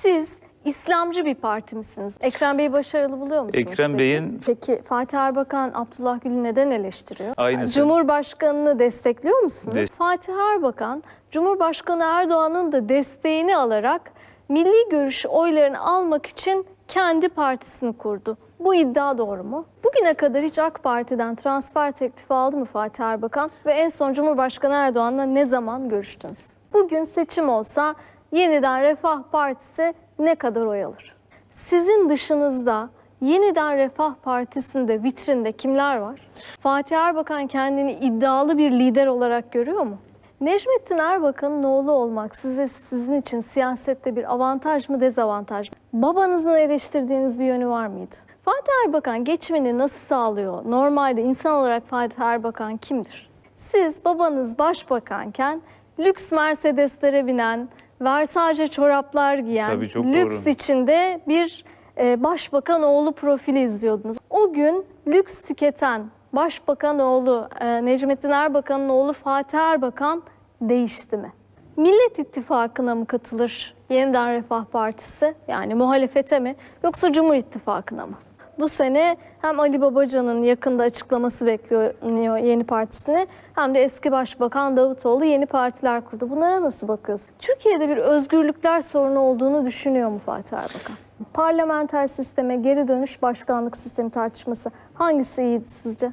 Siz İslamcı bir parti misiniz? Ekrem Bey'i başarılı buluyor musunuz? Ekrem? Bey'in- Peki Fatih Erbakan Abdullah Gül'ü neden eleştiriyor? Aynısı. Cumhurbaşkanını destekliyor musunuz? Des- Fatih Erbakan, Cumhurbaşkanı Erdoğan'ın da desteğini alarak milli görüş oylarını almak için kendi partisini kurdu. Bu iddia doğru mu? Bugüne kadar hiç AK Parti'den transfer teklifi aldı mı Fatih Erbakan? Ve en son Cumhurbaşkanı Erdoğan'la ne zaman görüştünüz? Bugün seçim olsa yeniden Refah Partisi ne kadar oy alır? Sizin dışınızda yeniden Refah Partisi'nde vitrinde kimler var? Fatih Erbakan kendini iddialı bir lider olarak görüyor mu? Necmettin Erbakan'ın oğlu olmak size sizin için siyasette bir avantaj mı dezavantaj mı? Babanızın eleştirdiğiniz bir yönü var mıydı? Fatih Erbakan geçimini nasıl sağlıyor? Normalde insan olarak Fatih Erbakan kimdir? Siz babanız başbakanken lüks Mercedeslere binen, Versace çoraplar giyen, Tabii çok lüks doğru. içinde bir e, başbakan oğlu profili izliyordunuz. O gün lüks tüketen başbakan oğlu e, Necmettin Erbakan'ın oğlu Fatih Erbakan değişti mi? Millet İttifakı'na mı katılır yeniden Refah Partisi yani muhalefete mi yoksa Cumhur İttifakı'na mı? Bu sene hem Ali Babacan'ın yakında açıklaması bekleniyor yeni partisine hem de eski başbakan Davutoğlu yeni partiler kurdu. Bunlara nasıl bakıyorsun? Türkiye'de bir özgürlükler sorunu olduğunu düşünüyor mu Fatih Erbakan? Parlamenter sisteme geri dönüş başkanlık sistemi tartışması hangisi iyiydi sizce?